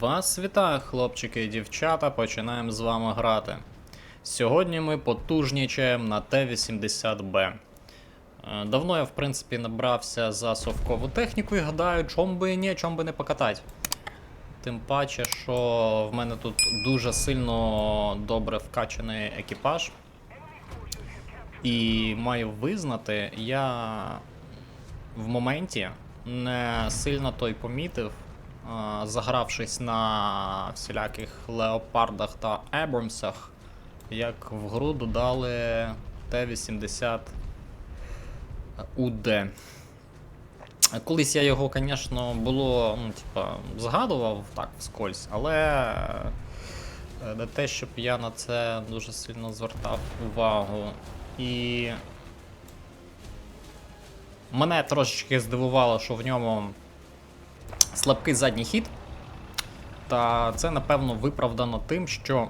Вас вітаю, хлопчики і дівчата, починаємо з вами грати. Сьогодні ми потужнічаємо на Т-80Б. Е, Давно я, в принципі, набрався за совкову техніку і гадаю, чом би і ні, чом би не покатати. Тим паче, що в мене тут дуже сильно добре вкачаний екіпаж. І маю визнати, я в моменті не сильно той помітив, загравшись на всіляких леопардах та Ебромсах, як в гру додали Т-80 УД. Колись я його, звісно, було, ну, типа, згадував так вскользь, але е, не те, щоб я на це дуже сильно звертав увагу. І Мене трошечки здивувало, що в ньому слабкий задній хід. Та це, напевно, виправдано тим, що.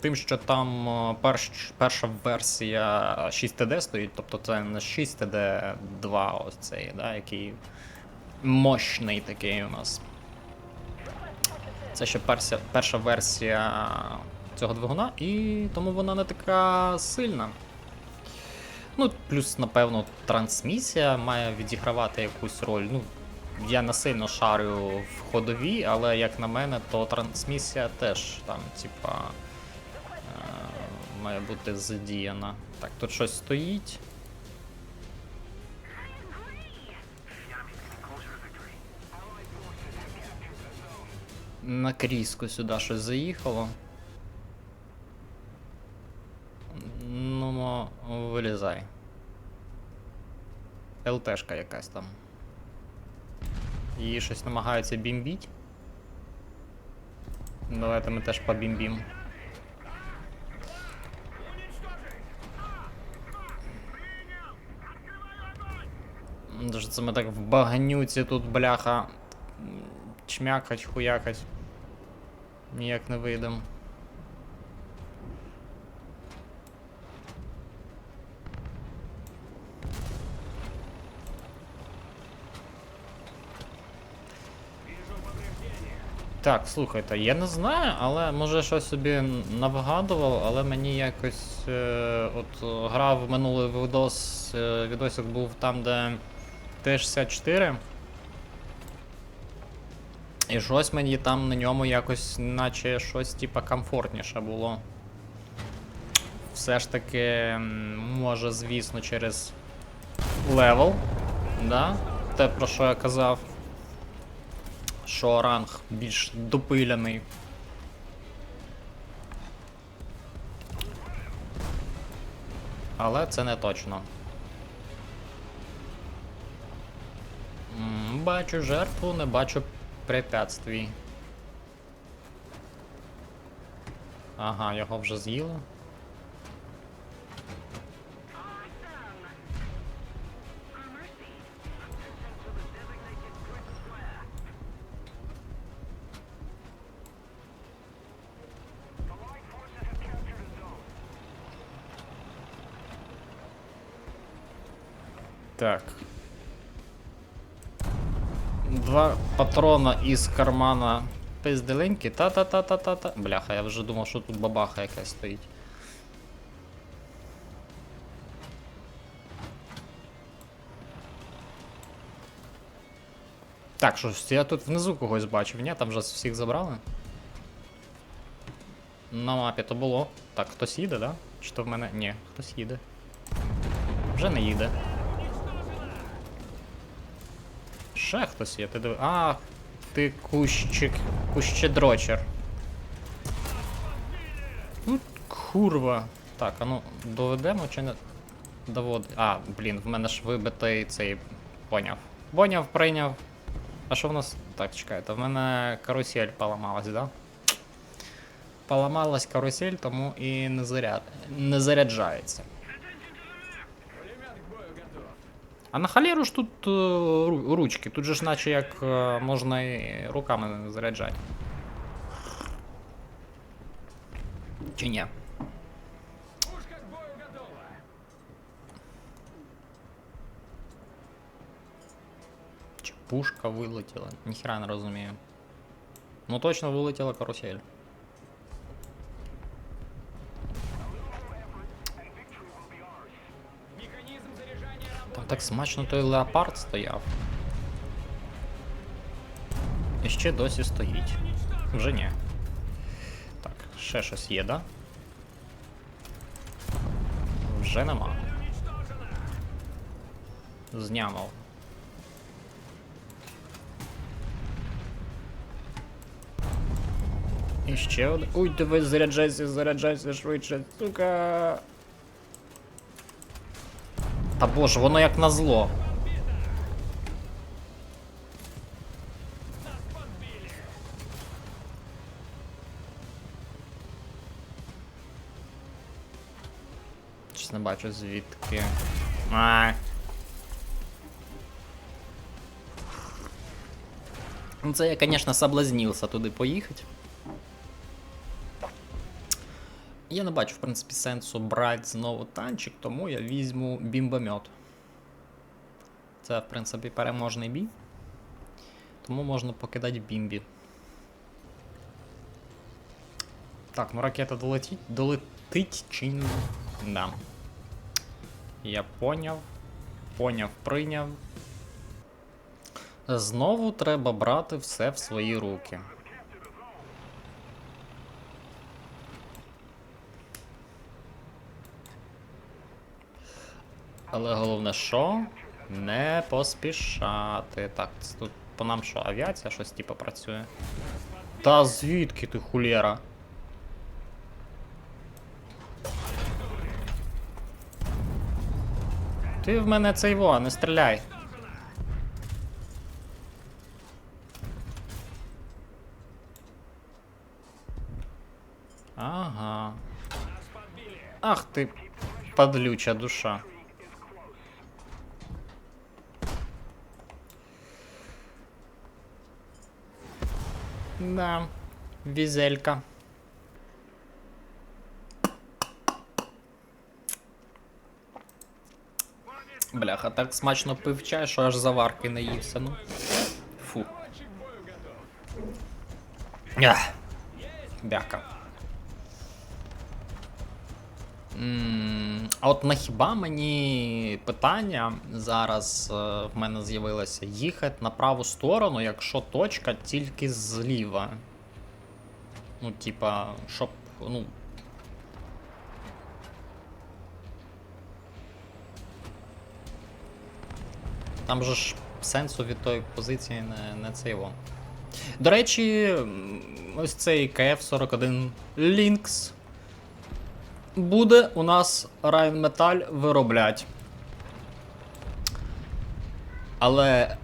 Тим, що там е, перш, перша версія 6TD стоїть, тобто це не 6TD2, ось цей, да, який мощний такий у нас. Це ще перся, перша версія цього двигуна, і тому вона не така сильна. Ну, плюс, напевно, трансмісія має відігравати якусь роль. Ну, я не сильно шарю в ходовій, але як на мене, то трансмісія теж там, типа, е, має бути задіяна. Так, тут щось стоїть. На крізку сюди щось заїхало. Ну, мо, вилізай. ЛТшка якась там. Її щось намагаються бімбіть. Давайте ми теж побімбім. Даже це ми так в багнюці тут, бляха. Чмякать, хуякать. Ніяк не вийдем. Так, слухайте, я не знаю, але може щось собі навгадував, але мені якось е, от грав минулий відос, е, відосик був там, де Т-64. І щось мені там на ньому якось, наче щось типа комфортніше було. Все ж таки, може, звісно, через левел, да? Те, про що я казав що ранг більш допиляний. Але це не точно. Бачу жертву, не бачу препятствій. Ага, його вже з'їли. Так. Два патрона із кармана пизделеньки. Та-та-та-та-та-та. Бляха, я вже думав, що тут бабаха якась стоїть. Так, що ж, я тут внизу когось бачив, ні? Там вже всіх забрали. На мапі то було. Так, хтось їде, да? Чи то в мене. Ні, хтось їде. Вже не їде. Ще хтось є, ти диви. А, ти кущик. Кущедрочер. Ну, курва. Так, а ну, доведемо чи не. Доводить. А, блін, в мене ж вибитий цей. Поняв. Поняв, прийняв. А що в нас. Так, чекайте, в мене карусель поламалась, да? Поламалась карусель, тому і не, заряд... не заряджається. А на халеру ж тут е, ру- ручки, тут же ж наче як е, можна і руками заряджати. Чи ні? Чп. пушка вилетіла. Ніхера не розумію. Ну точно вилетіла карусель. Так смачно той леопард стояв. І ще досі стоїть. Вже ні. Так, ще щось є, да? Вже нема. Знямав. І ще один. Ой, давай заряджайся, заряджайся швидше, сука. Та боже, воно як назло. Щось не бачу звідки. А. Ну, Це я, звісно, соблазнився туди поїхати. Я не бачу, в принципі, сенсу брати знову танчик, тому я візьму бімбомет. Це, в принципі, переможний бій. Тому можна покидати бімбі. Так, ну ракета долетить, долетить чи ні? Да. Я поняв. Поняв, прийняв. Знову треба брати все в свої руки. Але головне, що? Не поспішати. Так, це тут по нам що, авіація щось типу працює? Та звідки ти хулєра? Ти в мене цей во, не стріляй. Ага. Ах ти, подлюча душа. Да, візелька. Бляха, так смачно пив чай, що аж заварки наївся, ну. Фу. Ах. Бяка. М, А от на хіба мені питання зараз е, в мене з'явилося їхати на праву сторону, якщо точка тільки зліва. Ну, типа, щоб. Ну. Там же ж сенсу від тої позиції не, не цей вон. До речі, ось цей КФ-41 Lynx буде у нас Rheinmetall вироблять. Але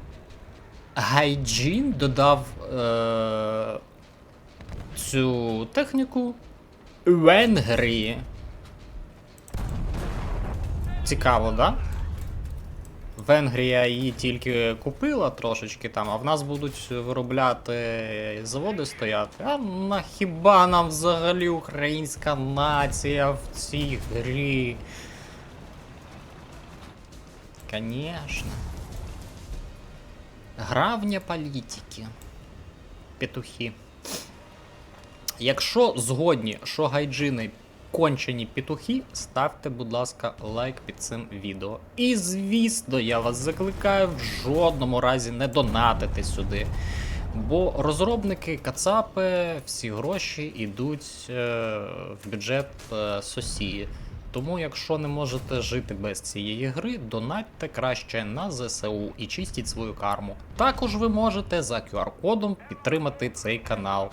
Гайджін додав е- цю техніку Венгрії. Цікаво, да? Венгрія її тільки купила трошечки там, а в нас будуть виробляти заводи стояти. А на хіба нам взагалі українська нація в цій грі? Конечно. Гравня політики. Петухи. Якщо згодні, що гайджини кончені петухи, ставте, будь ласка, лайк під цим відео. І звісно, я вас закликаю в жодному разі не донатити сюди. Бо розробники Кацапи, всі гроші йдуть е, в бюджет е, Сосії. Тому, якщо не можете жити без цієї гри, донатьте краще на ЗСУ і чистіть свою карму. Також ви можете за QR-кодом підтримати цей канал.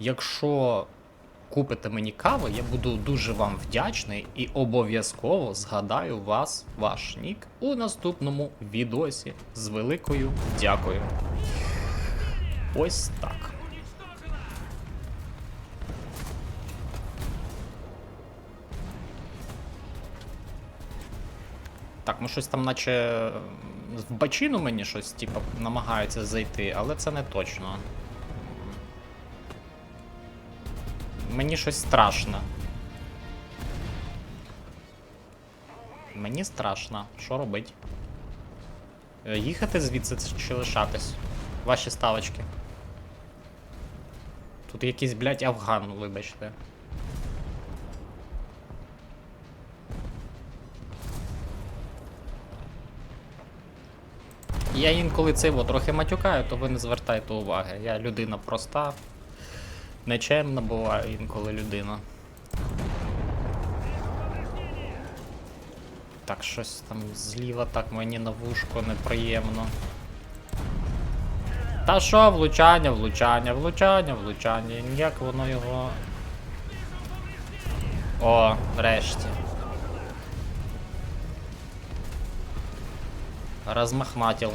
Якщо купите мені каву, я буду дуже вам вдячний і обов'язково згадаю вас, ваш нік, у наступному відосі з великою дякою. Ось так. Так, ну щось там, наче в бачину мені щось, типу, намагаються зайти, але це не точно. Мені щось страшно. Мені страшно. Що робить? Е, Їхати звідси чи лишатись? Ваші ставочки. Тут якийсь, блядь, афган, вибачте. Я інколи це во, трохи матюкаю, то ви не звертайте уваги. Я людина проста. Нечемна буває інколи людина. Так, щось там зліва так мені на вушко неприємно. Та що, влучання, влучання, влучання, влучання. Ніяк воно його. О, врешті. Размахнатил.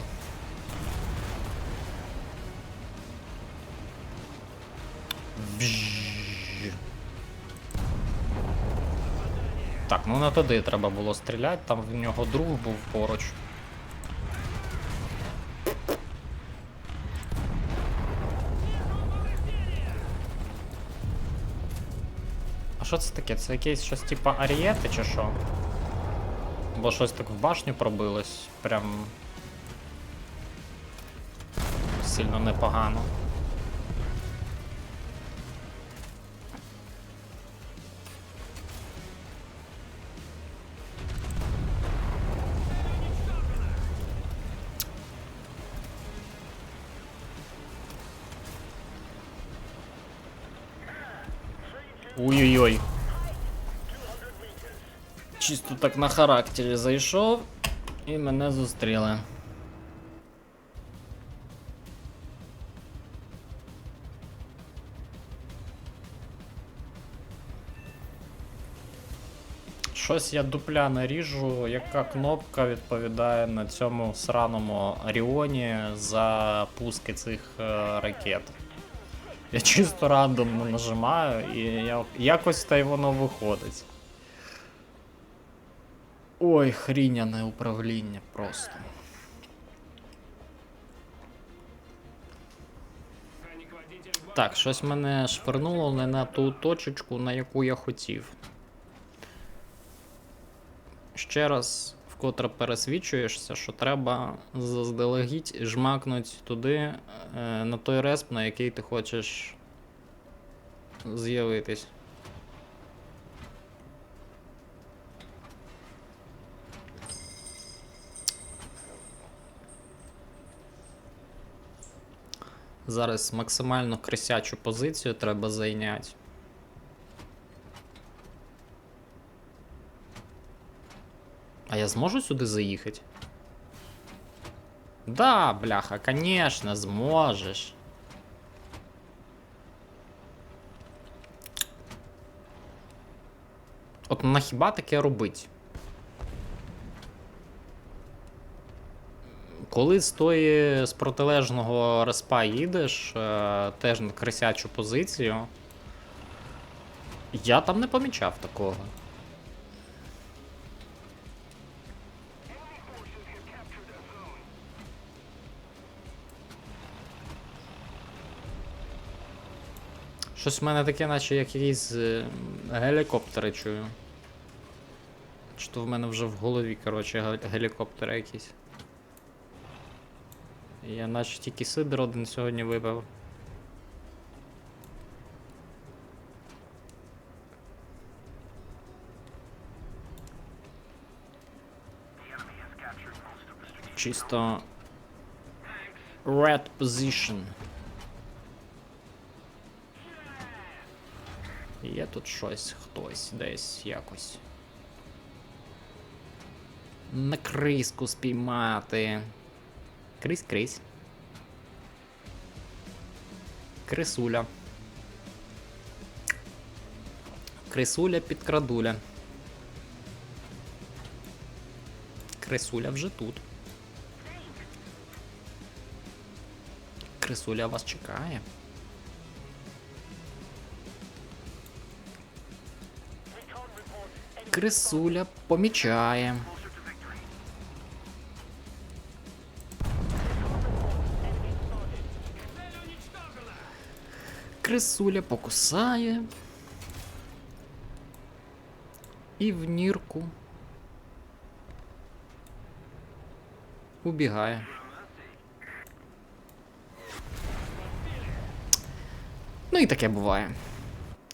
Так, ну не туди треба було стріляти, там в нього друг був поруч. А що це таке? Це якесь щось типа арієти чи що? Бо щось так в башню пробилось, прям сильно непогано. Ой-ой-ой. Чисто так на характері зайшов і мене зустріли. Щось я дупля не ріжу, яка кнопка відповідає на цьому сраному Оріоні за пуски цих е, ракет. Я чисто рандомно нажимаю і я, якось та й воно виходить. Ой, хріняне управління просто. Так, щось мене швирнуло не на ту точечку, на яку я хотів. Ще раз вкотре пересвідчуєшся, що треба заздалегідь жмакнуть туди е, на той респ, на який ти хочеш з'явитись. Зараз максимально крисячу позицію треба зайняти. Я зможу сюди заїхати? Да, бляха, конечно, зможеш. От нахіба таке робить? Коли з тої з протилежного респа їдеш, е, теж на крисячу позицію, я там не помічав такого. Щось в мене таке, наче як якісь е, гелікоптери чую. Чи то в мене вже в голові, коротше, ге- гелікоптери якісь. Я наче тільки сидр один сьогодні випив. Чисто red position. Є тут щось, хтось десь якось. На криску спіймати. Крись, крись. Крисуля. Крисуля підкрадуля. Крисуля вже тут. Крисуля вас чекає. Крисуля помічає. Крисуля покусає. І в нірку. убігає. Ну і таке буває.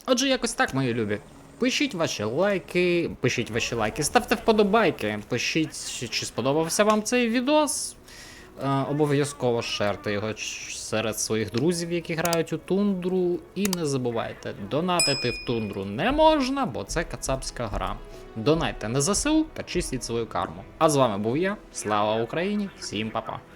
Отже, якось так, мої любі. Пишіть ваші лайки, пишіть ваші лайки, ставте вподобайки, пишіть, чи сподобався вам цей відос. Е, обов'язково шерте його серед своїх друзів, які грають у тундру. І не забувайте, донатити в тундру не можна, бо це кацапська гра. Донайте на ЗСУ та чистіть свою карму. А з вами був я. Слава Україні! Всім па-па!